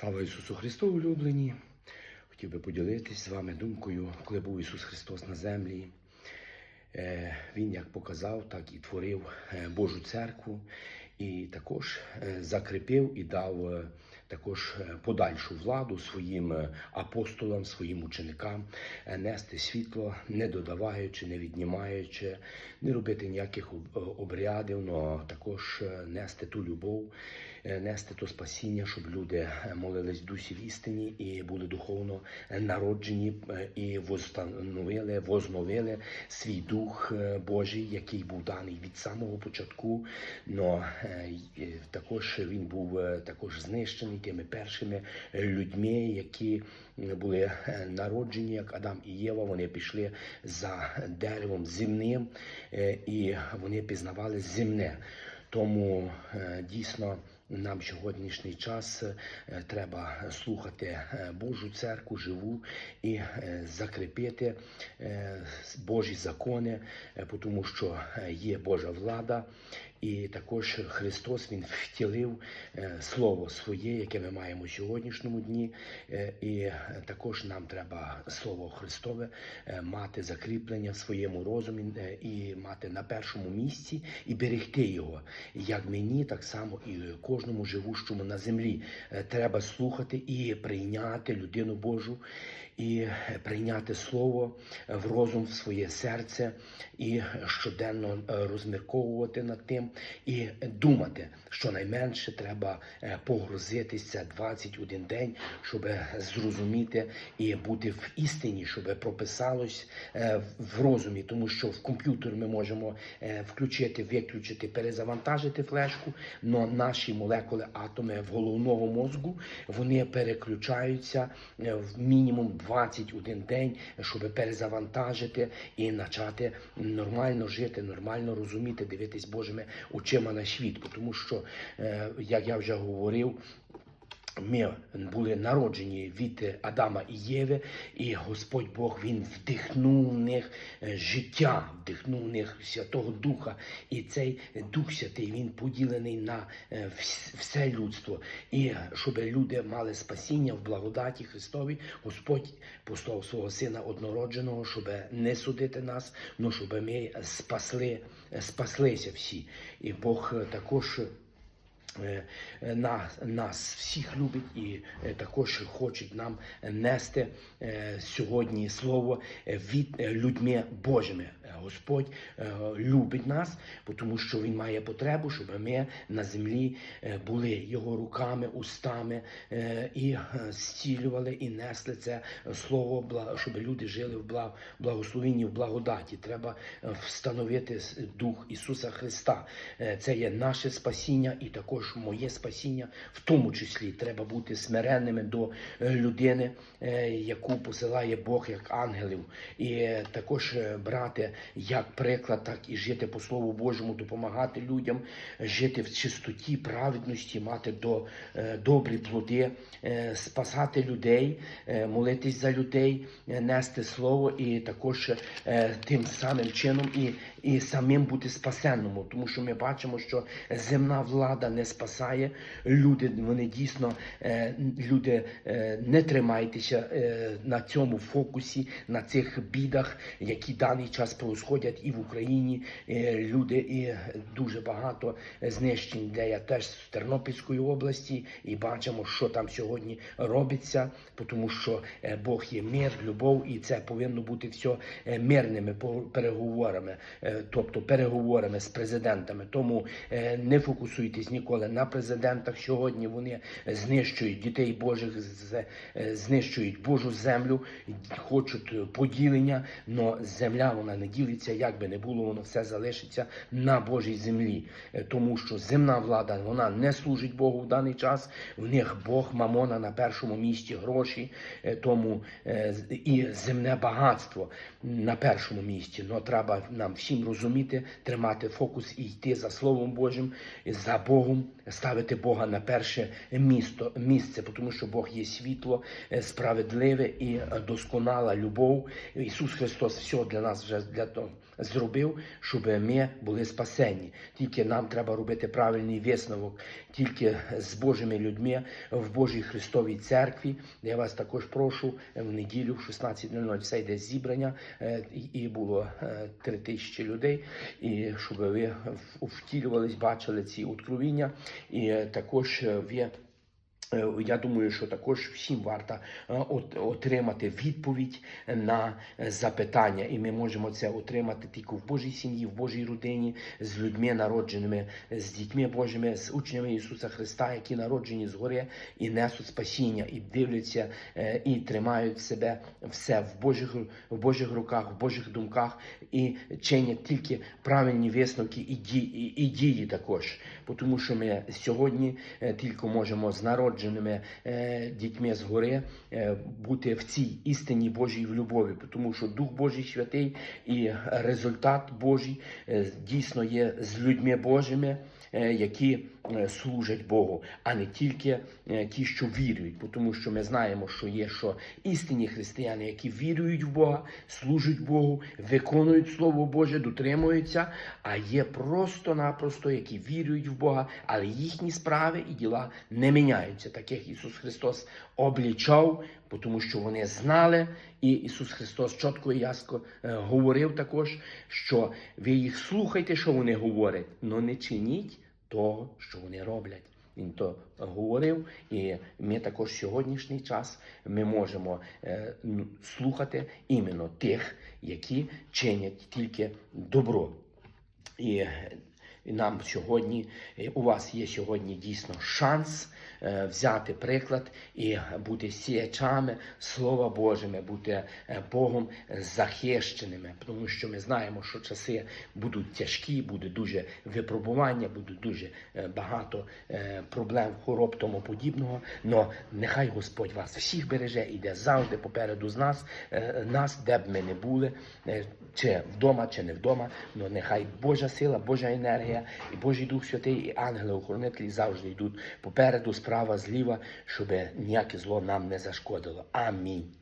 Слава Ісусу Христу, улюблені! Хотів би поділитись з вами думкою, коли був Ісус Христос на землі. Е, Він як показав, так і творив е, Божу церкву, і також е, закріпив і дав також е, подальшу владу своїм е, апостолам, своїм ученикам е, нести світло, не додаваючи, не віднімаючи, не робити ніяких обрядів, але також нести ту любов, нести то спасіння, щоб люди молились в дусі в істині і були духовно народжені і восстановили, возновили свій дух Божий, який був даний від самого початку. Но також він був також знищений тими першими е, людьми, які були е, народжені, як Адам і Єва. Вони пішли за деревом земним е, і вони пізнавали земне. Тому е, дійсно нам сьогоднішній час е, треба слухати е, Божу церкву живу і закріпити Божі закони, тому що є Божа влада, і також Христос Він втілив Слово своє, яке ми маємо в сьогоднішньому дні. І також нам треба Слово Христове мати закріплення в своєму розумі і мати на першому місці і берегти його. Як мені, так само і кожному живущому на землі. Е, Треба слухати і прийняти людину Божу, і прийняти слово е, в розум, в своє серце, і щоденно е, розмірковувати над тим, і думати, що найменше треба е, погрузитися 21 день, щоб зрозуміти і бути в істині, щоб прописалось в розумі, тому що в комп'ютер ми можемо включити, виключити, перезавантажити флешку, але наші молекули, атоми в головного мозку вони переключаються в мінімум 21 день, щоб перезавантажити і почати нормально жити, нормально розуміти, дивитись Божими очима на світ. Тому що, е, як я вже говорив, ми були народжені від Адама і Єви, і Господь Бог Він вдихнув в них е, життя, вдихнув в них Святого Духа. І цей Дух Святий він поділений на е, все людство. І щоб люди мали спасіння в благодаті Христовій, Господь послав свого Сина однородженого, щоб не судити нас, але щоб ми спасли, спаслися всі. І Бог також. Е, нас, нас всіх любить і е, також хочуть нам нести е, сьогодні слово від людьми Божими. Господь любить нас, тому що Він має потребу, щоб ми на землі були його руками, устами і зцілювали і несли це слово, щоб люди жили в бла- благословенні, в благодаті. Треба встановити дух Ісуса Христа. Це є наше спасіння і також моє спасіння. В тому числі треба бути смиренними до е, людини, е, яку посилає Бог як ангелів, і е, також брати як приклад, так і жити по Слову Божому, допомагати людям, жити в чистоті, праведності, мати до, добрі плоди, спасати людей, молитись за людей, нести слово і також тим самим чином і, і самим бути спасенному, тому що ми бачимо, що земна влада не спасає. Люди вони дійсно е, люди е, не тримайтеся е, на цьому фокусі, на цих бідах, які даний час происходять і в Україні. Люди і дуже багато знищень, де я теж з Тернопільської області, і бачимо, що там сьогодні робиться, тому що Бог є мир, любов, і це повинно бути все мирними переговорами, тобто переговорами з президентами. Тому не фокусуйтесь ніколи на президентах. Сьогодні вони знищують дітей Божих, е, знищують Божу землю, хочуть поділення, але земля вона не ділиться, як би не було, воно все залишиться на Божій землі. Е, Тому що земна влада вона не служить Богу в даний час. В них Бог мамона на першому місці гроші, е, тому і земне багатство на першому місці. Но треба нам всім розуміти, тримати фокус і йти за Словом Божим, за Богом, ставити Бога на перше місто, місце, тому що Бог є світло, е, справедливе і досконала любов. Ісус Христос все для нас вже для того зробив, щоб ми були спасені. Тільки нам треба робити правильний висновок, тільки з Божими людьми в Божій Христовій церкві. Я вас також прошу е, в неділю в 16.00 все йде зібрання, е, і- було три тисячі людей, і щоб ви втілювались, бачили ці откровіння, і також е. Е, Я думаю, що також всім варто е, отримати відповідь на е, запитання, і ми можемо це отримати тільки в Божій сім'ї, в Божій родині, з людьми народженими, з дітьми Божими, з учнями Ісуса Христа, які народжені згори і несуть спасіння, і дивляться е, і тримають себе все в Божих в Божих руках, в Божих думках і чинять тільки правильні висновки і дії, і дії також. Тому що ми сьогодні е, тільки можемо з народженими е, дітьми згори е, бути в цій істині Божій в любові, тому що Дух Божий святий і результат Божий е, дійсно є з людьми Божими, які е, служать Богу, а не тільки е, ті, що вірують. Тому що ми знаємо, що є що істинні християни, які вірують в Бога, служать Богу, виконують Слово Боже, дотримуються, а є просто-напросто, які вірують в Бога, але їхні справи і діла не міняються, так як Ісус Христос облічав, тому що вони знали, і Ісус Христос чітко і ясно е, говорив також, що ви їх слухайте, що вони говорять, але не чиніть того, що вони роблять. Він то говорив, і ми також сьогоднішній час ми можемо е, слухати іменно тих, які чинять тільки добро. І нам сьогодні, е, у вас є сьогодні дійсно шанс е, взяти приклад і бути сіячами Слова Божими, бути е, Богом захищеними, тому що ми знаємо, що часи будуть тяжкі, буде дуже випробування, буде дуже багато проблем, хвороб тому подібного. Но нехай Господь вас всіх береже, іде завжди попереду з нас, нас, де б ми не були, чи вдома, чи не вдома. Но нехай Божа сила, Божа енергія і Божий Дух Святий, і ангели-охоронителі завжди йдуть попереду, справа, зліва, щоб ніяке зло нам не зашкодило. Амінь.